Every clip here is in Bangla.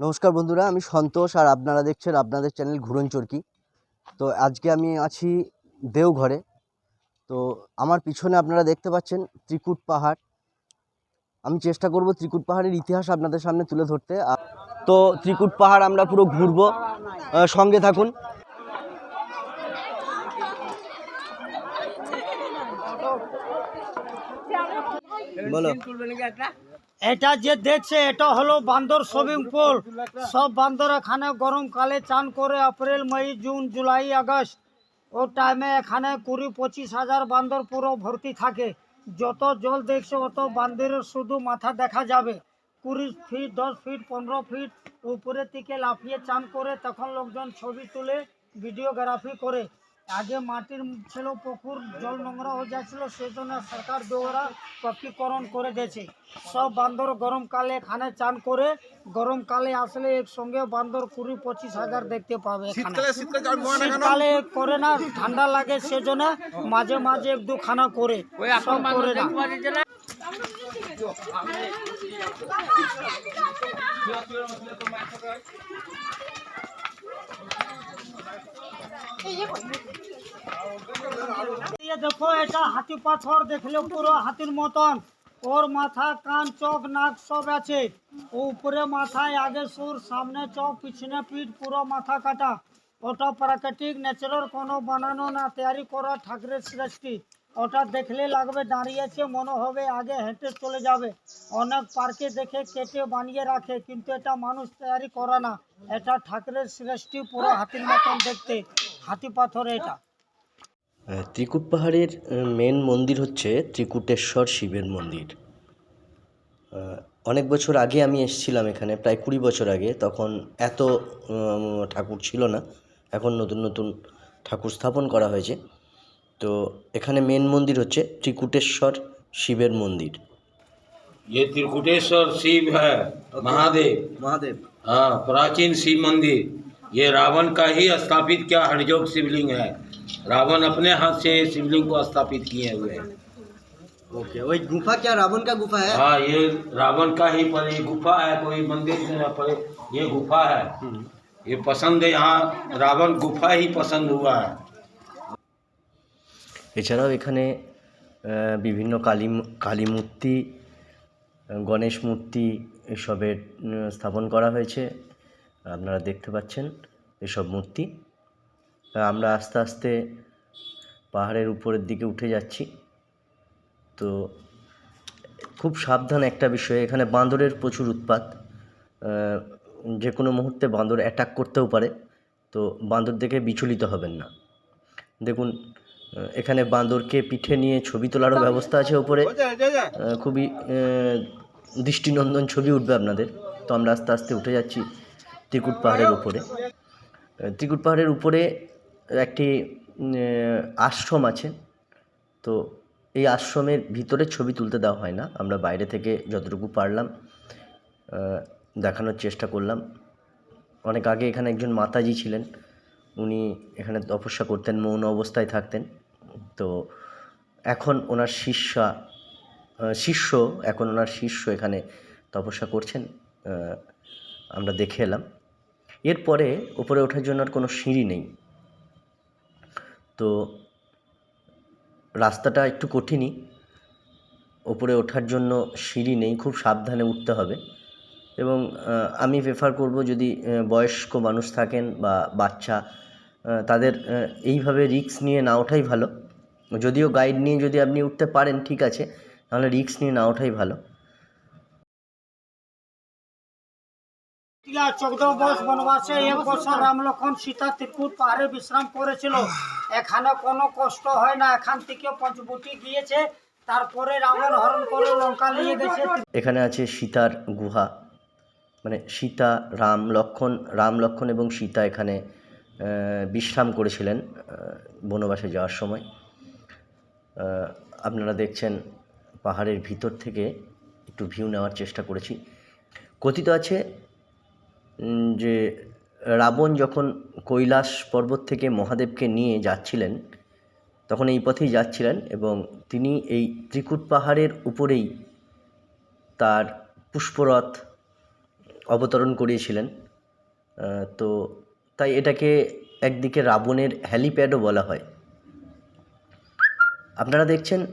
নমস্কার বন্ধুরা, আমি সন্তোষ আর আপনারা দেখছেন আপনাদের চ্যানেল ঘুরন চরকি। তো আজকে আমি আছি দেওঘরে। তো আমার পিছনে আপনারা দেখতে পাচ্ছেন ত্রিকুট পাহাড়। আমি চেষ্টা করব ত্রিকুট পাহাড়ের ইতিহাস আপনাদের সামনে তুলে ধরতে। তো ত্রিকুট পাহাড় আমরা পুরো ঘুরবো। সঙ্গে থাকুন। বলো। এটা যে দেখছে, এটা হলো বান্দর সুইমিং পুল সব বান্দর এখানে গরমকালে চান করে April, May, June, July, August. ও টাইমে এখানে কুড়ি, পঁচিশ হাজার বান্দর পুরো ভর্তি থাকে। যত জল দেখছে, অত বান্দরের শুধু মাথা দেখা যাবে। কুড়ি ফিট দশ ফিট পনেরো ফিট উপরে থেকে লাফিয়ে চান করে তখন লোকজন ছবি তুলে ভিডিওগ্রাফি করে। আগে মাটির ছিল পুকুর জল নোংরা হয়ে যাচ্ছিল সেই জন্য সরকার দ্বারা পক্ষীকরণ করে দিয়েছে। সব বান্দর গরমকালে এখানে চান করে গরমকালে আসলে একসঙ্গে বান্দর কুড়ি পঁচিশ হাজার দেখতে পাবে এখানে। শীতকালে করে না ঠান্ডা লাগে সেজন্য মাঝে মাঝে এক দুখানা করে। সব করে না। দেখো, এটা হাতি পাথর দেখলে পুরো হাতির মতন। ওর মাথা, কান, চোখ, নাক সব আছে। ও উপরে মাথায়, আগে সুর, সামনে চোখ, পিছনে পিঠ, পুরো মাথা কাটা। ওটা প্রাকৃতিক ন্যাচারাল কোনো বানানো না, তৈরি করা ঠাকুরের সৃষ্টি। ওটা দেখলে লাগবে, দাঁড়িয়েছে, মনে হবে আগে হেঁটে চলে যাবে। অনেক পার্কে দেখে কেটে বানিয়ে রাখে, কিন্তু এটা মানুষ তৈরি করা না। এটা ঠাকুরের সৃষ্টি পুরো হাতির মতন দেখতে, হাতি পাথর এটা। ত্রিকুট পাহাড়ের মেন মন্দির হচ্ছে ত্রিকুটেশ্বর শিবের মন্দির। অনেক বছর আগে আমি এসেছিলাম এখানে, প্রায় কুড়ি বছর আগে, তখন এত ঠাকুর ছিল না। এখন নতুন নতুন ঠাকুর স্থাপন করা হয়েছে। তো এখানে মেন মন্দির হচ্ছে ত্রিকুটেশ্বর শিবের মন্দির ये त्रिकुटेश्वर शिव है महादेव মহাদেব हाँ प्राचीन शिव मंदिर ये रावण का ही स्थापित किया हरजोग शिवलिंग है रावण अपने हाथ से शिवलिंग को स्थापित किए हुए हैं ओके वही गुफा क्या रावण का गुफा है हाँ ये रावण का ही पर ये गुफा है कोई मंदिर नहीं है, पर ये गुफा है ये पसंद है यहाँ रावण गुफा ही पसंद हुआ है এছাড়াও এখানে বিভিন্ন কালী কালী মূর্তি গণেশ মূর্তি এসবের স্থাপন করা হয়েছে। আপনারা দেখতে পাচ্ছেন এসব মূর্তি। আমরা আস্তে আস্তে পাহাড়ের উপরের দিকে উঠে যাচ্ছি। তো খুব সাবধান একটা বিষয়, এখানে বাঁদরের প্রচুর উৎপাত। যে কোনো মুহূর্তে বাঁদর অ্যাটাক করতেও পারে। তো বাঁদর দেখে বিচলিত হবেন না। দেখুন এখানে বাঁদরকে পিঠে নিয়ে ছবি তোলারও ব্যবস্থা আছে ওপরে খুবই দৃষ্টিনন্দন ছবি উঠবে আপনাদের। তো আমরা আস্তে আস্তে উঠে যাচ্ছি ত্রিকুট পাহাড়ের উপরে। ত্রিকুট পাহাড়ের উপরে একটি আশ্রম আছে। তো এই আশ্রমের ভিতরে ছবি তুলতে দেওয়া হয় না। আমরা বাইরে থেকে যতটুকু পারলাম দেখানোর চেষ্টা করলাম। অনেক আগে এখানে একজন মাতাজি ছিলেন। উনি এখানে তপস্যা করতেন, মৌন অবস্থায় থাকতেন। তো এখন ওনার শিষ্যা শিষ্য, এখন ওনার শিষ্য এখানে তপস্যা করছেন আমরা দেখে এলাম। এরপরে উপরে ওঠার জন্য আর কোনো সিঁড়ি নেই। তো রাস্তাটা একটু কঠিনই। ওপরে ওঠার জন্য সিঁড়ি নেই, খুব সাবধানে উঠতে হবে। এবং আমি প্রেফার করব যদি বয়স্ক মানুষ থাকেন বা বাচ্চা তাদের এইভাবে রিস্ক নিয়ে না ওঠাই ভালো। যদিও গাইড নিয়ে যদি আপনি উঠতে পারেন ঠিক আছে নাহলে রিস্ক নিয়ে না ওঠাই ভালো। টিলা চৌদ্দ বর্ষ বনবাসে এক বছর রাম লক্ষণ সীতা ত্রিকুট পাহাড়ে বিশ্রাম করেছিল। এখানে কোনো কষ্ট হয় না এখান থেকে পঞ্চবটি গিয়েছে তারপরে রাবণ হরণ করে লঙ্কা নিয়ে গেছে। এখানে আছে সীতার গুহা। মানে সীতা রাম লক্ষণ রাম লক্ষণ এবং সীতা এখানে বিশ্রাম করেছিলেন বনবাসে যাওয়ার সময়। আপনারা দেখছেন পাহাড়ের ভিতর থেকে একটু ভিউ নেওয়ার চেষ্টা করেছি। কথিত আছে যে রাবণ যখন কৈলাস পর্বত থেকে মহাদেবকে নিয়ে যাচ্ছিলেন, তখন এই পথেই যাচ্ছিলেন এবং তিনি এই ত্রিকুট পাহাড়ের উপরেই তার পুষ্পরথ অবতরণ করিয়েছিলেন। তো তাই এটাকে একদিকে রাবণের হ্যালিপ্যাডও বলা হয়। আপনারা দেখছেন,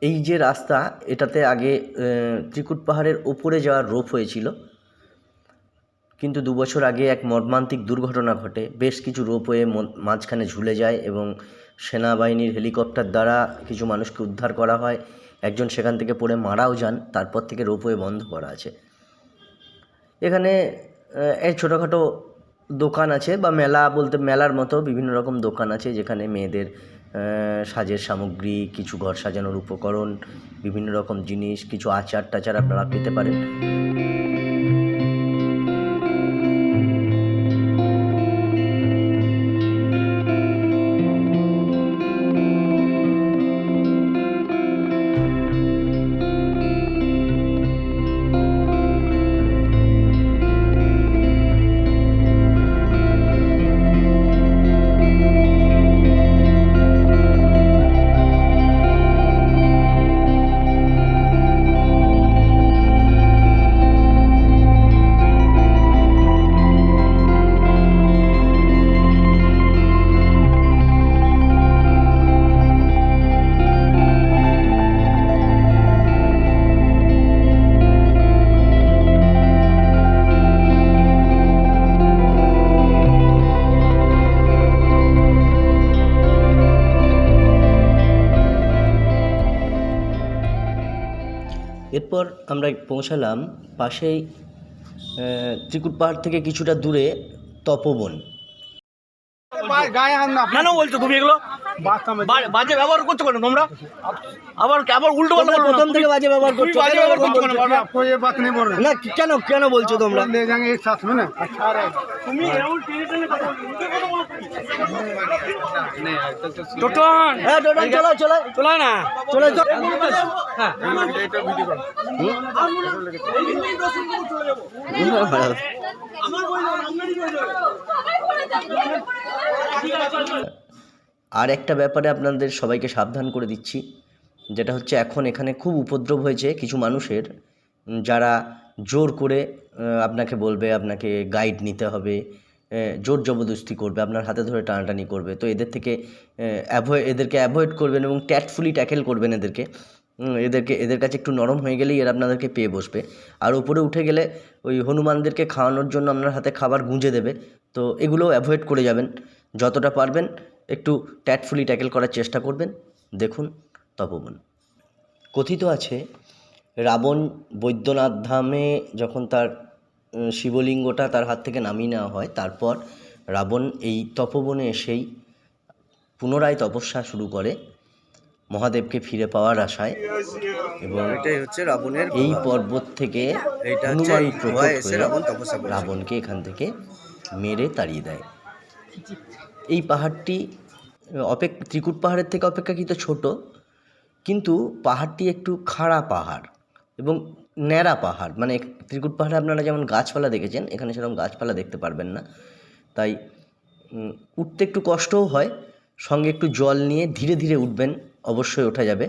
এই যে রাস্তা, এটাতে আগে ত্রিকুট পাহাড়ের ওপরে যাওয়ার রোপ হয়েছিল। কিন্তু দু বছর আগে এক মর্মান্তিক দুর্ঘটনা ঘটে। বেশ কিছু রোপওয়ে ম- মাঝখানে ঝুলে যায় এবং সেনাবাহিনীর হেলিকপ্টার দ্বারা কিছু মানুষকে উদ্ধার করা হয়। একজন সেখান থেকে পড়ে মারাও যান, তারপর থেকে রোপওয়ে বন্ধ করা আছে। এখানে এই ছোটোখাটো দোকান আছে বা মেলা বলতে মেলার মতো বিভিন্ন রকম দোকান আছে যেখানে মেয়েদের সাজের সামগ্রী, কিছু ঘর সাজানোর উপকরণ, বিভিন্ন রকম জিনিস, কিছু আচার টাচার আপনারা পেতে পারেন। এরপর আমরা পৌঁছালাম পাশেই ত্রিকুট পাহাড় থেকে কিছুটা দূরে তপবন। বলছো তুমি এগুলো? বাজে ব্যবহার কেন তোমরা? আবার আবার উল্টো থেকে বাজে ব্যবহার বাজে ব্যবহার না কেন কেন বলছো তোমরা? টোটন। হ্যাঁ টোটাল চলো চলো। চলো না। চলো চলো। আর একটা ব্যাপারে আপনাদের সবাইকে সাবধান করে দিচ্ছি যেটা হচ্ছে এখন এখানে খুব উপদ্রব হয়েছে কিছু মানুষের যারা জোর করে আপনাকে বলবে আপনাকে গাইড নিতে হবে জোর জবরদস্তি করবে, আপনার হাতে ধরে টানাটানি করবে। তো এদের থেকে অ্যাভয়েড এদেরকে অ্যাভয়েড করবেন এবং ট্যাক্টফুলি ট্যাকেল করবেন এদেরকে। এদেরকে, এদের কাছে একটু নরম হয়ে গেলেই এরা আপনাদেরকে পেয়ে বসবে। আর উপরে উঠে গেলে ওই হনুমানদেরকে খাওয়ানোর জন্য আপনার হাতে খাবার গুঁজে দেবে। তো এগুলো অ্যাভয়েড করে যাবেন। যতটা পারবেন, একটু ট্যাটফুলি ট্যাকেল করার চেষ্টা করবেন। দেখুন, তপবন। কথিত আছে, রাবণ বৈদ্যনাথ ধামে যখন তার শিবলিঙ্গটা তার হাত থেকে নামিয়ে নেওয়া হয়। তারপর রাবণ এই তপবনে এসেই পুনরায় তপস্যা শুরু করে মহাদেবকে ফিরে পাওয়ার আশায় এবং এটাই হচ্ছে রাবণের এই পর্বত থেকে হনুমান প্রকট। রাবণকে এখান থেকে মেরে তাড়িয়ে দেয়। এই পাহাড়টি অপেক ত্রিকুট পাহাড়ের থেকে অপেক্ষাকৃত ছোট কিন্তু পাহাড়টি একটু খাড়া পাহাড় এবং ন্যাড়া পাহাড় মানে ত্রিকুট পাহাড়ে আপনারা যেমন গাছপালা দেখেছেন, এখানে সেরকম গাছপালা দেখতে পারবেন না। তাই উঠতে একটু কষ্টও হয়, সঙ্গে একটু জল নিয়ে ধীরে ধীরে উঠবেন, অবশ্যই ওঠা যাবে।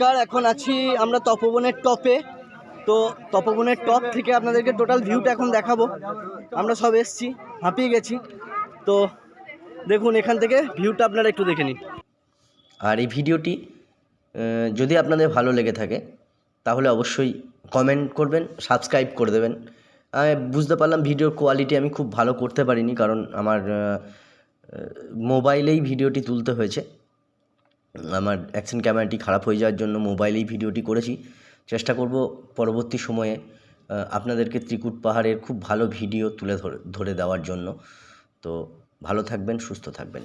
নমস্কার, এখন আছি আমরা তপবনের টপে তো তপবনের টপ থেকে আপনাদেরকে টোটাল ভিউটা এখন দেখাবো। আমরা সব এসছি, হাঁপিয়ে গেছি। তো দেখুন, এখান থেকে ভিউটা আপনারা একটু দেখে নিন। আর এই ভিডিওটি যদি আপনাদের ভালো লেগে থাকে, তাহলে অবশ্যই কমেন্ট করবেন সাবস্ক্রাইব করে দেবেন। আমি বুঝতে পারলাম ভিডিওর কোয়ালিটি আমি খুব ভালো করতে পারিনি, কারণ আমার মোবাইলেই ভিডিওটি তুলতে হয়েছে। আমার অ্যাকশন ক্যামেরাটি খারাপ হয়ে যাওয়ার জন্য মোবাইলেই ভিডিওটি করেছি। চেষ্টা করব পরবর্তী সময়ে আপনাদেরকে ত্রিকুট পাহাড়ের খুব ভালো ভিডিও তুলে ধরে ধরে দেওয়ার জন্য। তো ভালো থাকবেন, সুস্থ থাকবেন।